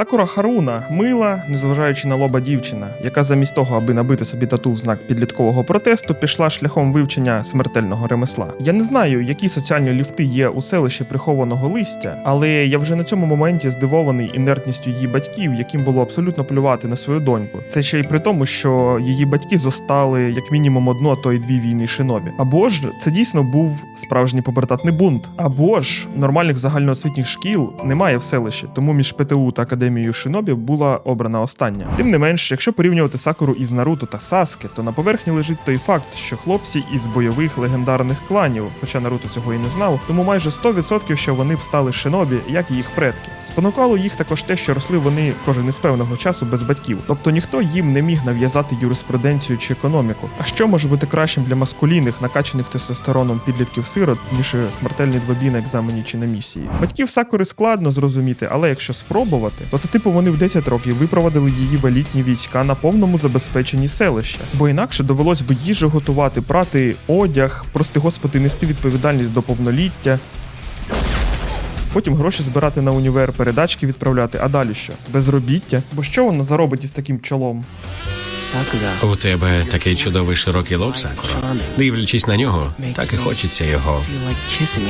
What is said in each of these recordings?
Сакура Харуна мила, незважаючи на лоба дівчина, яка замість того, аби набити собі тату в знак підліткового протесту, пішла шляхом вивчення смертельного ремесла. Я не знаю, які соціальні ліфти є у селищі прихованого листя, але я вже на цьому моменті здивований інертністю її батьків, яким було абсолютно плювати на свою доньку. Це ще й при тому, що її батьки зостали як мінімум одну, а то й дві війни шинобі. Або ж це дійсно був справжній побрататний бунт, або ж нормальних загальноосвітніх шкіл немає в селищі, тому між ПТУ та академією шинобі була обрана остання. Тим не менш, якщо порівнювати Сакуру із Наруто та Саске, то на поверхні лежить той факт, що хлопці із бойових легендарних кланів, хоча Наруто цього і не знав, тому майже 100% що вони б стали шинобі, як і їх предки. Спонукало їх також те, що росли вони кожен із певного часу без батьків, тобто ніхто їм не міг нав'язати юриспруденцію чи економіку. А що може бути кращим для маскулінних, накачаних тестостероном підлітків сирот, ніж смертельний двобій на екзамені чи на місії? Батьків Сакури складно зрозуміти, але якщо спробувати, то типу вони в 10 років випровадили її в елітні війська на повному забезпеченні селища, бо інакше довелось би їжу готувати, прати одяг, прости господи, нести відповідальність до повноліття. Потім гроші збирати на універ, передачки відправляти, а далі що? Безробіття? Бо що вона заробить із таким чолом? У тебе такий чудовий широкий лоб, Сакуро. Дивлячись на нього, так і хочеться його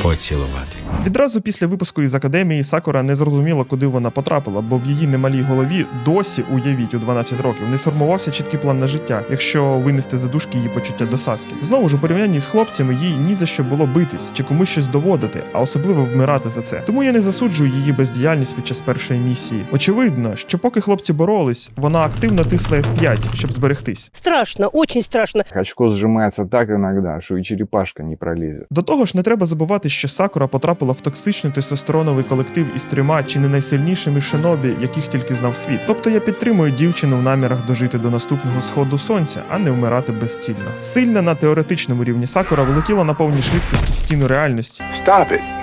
поцілувати. Відразу після випуску із академії Сакура не зрозуміла, куди вона потрапила, бо в її немалій голові досі, уявіть, у 12 років не сформувався чіткий план на життя, якщо винести за дужки її почуття до Саски. Знову ж у порівнянні з хлопцями їй ні за що було битись чи комусь щось доводити, а особливо вмирати за це. Тому я не засуджую її бездіяльність під час першої місії. Очевидно, що поки хлопці боролись, вона активно тисла F5, щоб зберегтись. Страшно, очень страшно. Очко сжимается так иногда, что и черепашка не пролезет. До того ж, не треба забувати, що Сакура потрапила в токсичний тестостероновий колектив із трьома чи не найсильнішими шинобі, яких тільки знав світ. Тобто я підтримую дівчину в намірах дожити до наступного сходу сонця, а не вмирати безцільно. Сильна на теоретичному рівні Сакура влетіла на повній швидкості в стіну реальності. Stop it.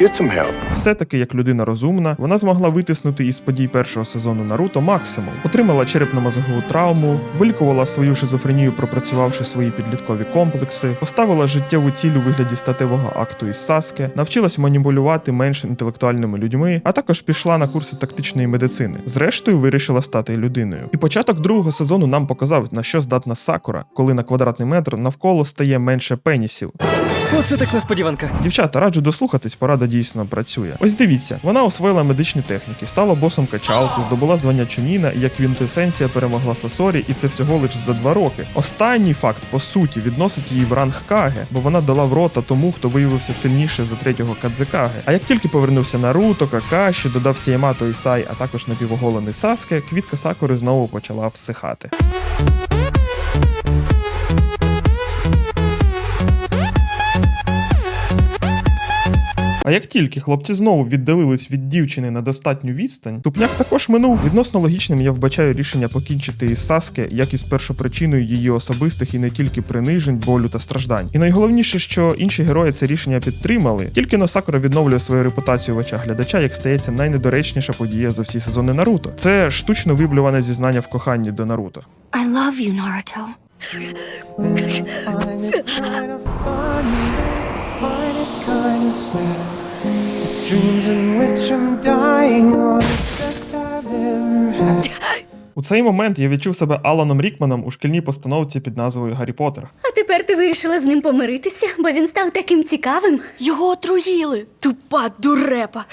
Get some help. Все-таки, як людина розумна, вона змогла витиснути із подій першого сезону Наруто максимум, отримала черепно-мозгову травму, вилікувала свою шизофренію, пропрацювавши свої підліткові комплекси, поставила життєву ціль у вигляді статевого акту із Саске, навчилась маніпулювати менш інтелектуальними людьми, а також пішла на курси тактичної медицини. Зрештою, вирішила стати людиною. І початок другого сезону нам показав, на що здатна Сакура, коли на квадратний метр навколо стає менше пенісів. Оце так несподіванка. Дівчата, раджу дослухатись, порада дійсно працює. Ось дивіться, вона освоїла медичні техніки, стала босом качалки, здобула звання Чуніна, і як квінтесенція перемогла Сасорі, і це всього лише за два роки. Останній факт, по суті, відносить її в ранг Каге, бо вона дала в рота тому, хто виявився сильніше за третього Кадзекаге. А як тільки повернувся Наруто, Какаші, додався Ямато Ісай, а також напівоголений Саске, квітка Сакури знову почала всихати. А як тільки хлопці знову віддалились від дівчини на достатню відстань, тупняк також минув. Відносно логічним я вбачаю рішення покінчити із Саске, як із першопричиною її особистих і не тільки принижень, болю та страждань. І найголовніше, що інші герої це рішення підтримали. Тільки но Сакура відновлює свою репутацію в очах глядача, як стається найнедоречніша подія за всі сезони Наруто. Це штучно виблюване зізнання в коханні до Наруто. I love you, Naruto. find it kind of funny, find it kind of sad. The dreams in which I'm dying are the best I've ever had. У цей момент я відчув себе Аланом Рікманом у шкільній постановці під назвою Гаррі Поттер. А тепер ти вирішила з ним помиритися, бо він став таким цікавим. Його отруїли. Тупа дурепа.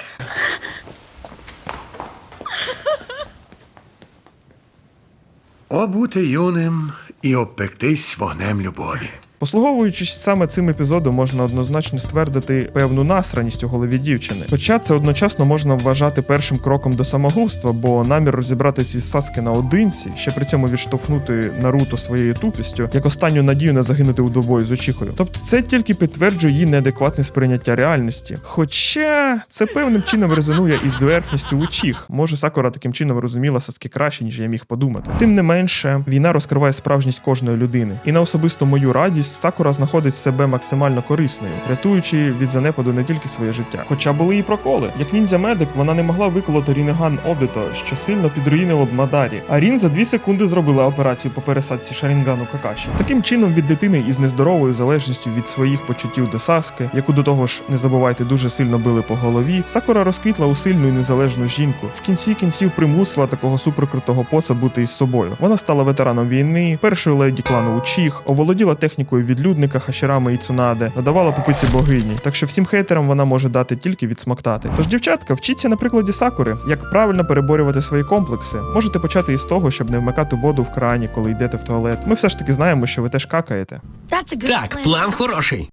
О, бути юним і обпектись вогнем любові. Послуговуючись саме цим епізодом, можна однозначно ствердити певну насраність у голові дівчини. Хоча це одночасно можна вважати першим кроком до самогубства, бо намір розібратися із Саски наодинці, ще при цьому відштовхнути Наруто своєю тупістю, як останню надію не загинути у двобої з Учіхою. Тобто це тільки підтверджує її неадекватне сприйняття реальності. Хоча це певним чином резонує із зверхністю Учіх. Може, Сакура таким чином розуміла Саски краще, ніж я міг подумати. Тим не менше, війна розкриває справжність кожної людини, і на особисту мою радість ось Сакура знаходить себе максимально корисною, рятуючи від занепаду не тільки своє життя. Хоча були і проколи. Як ніндзя-медик, вона не могла виколоти Рінеган Обіто, що сильно підруїнило б Мадарі. А Рін за дві секунди зробила операцію по пересадці Шарінгану Какаші. Таким чином, від дитини із нездоровою залежністю від своїх почуттів до Саски, яку до того ж не забувайте дуже сильно били по голові, Сакура розквітла у сильну і незалежну жінку. В кінці кінців примусила такого суперкрутого поса бути із собою. Вона стала ветераном війни, першою леді клану Учих, оволоділа технікою відлюдника Хашірами і Цунаде, надавала попиці богині. Так що всім хейтерам вона може дати тільки відсмоктати. Тож, дівчатка, вчіться на прикладі Сакури, як правильно переборювати свої комплекси. Можете почати із того, щоб не вмикати воду в крані, коли йдете в туалет. Ми все ж таки знаємо, що ви теж какаєте. Так, план хороший.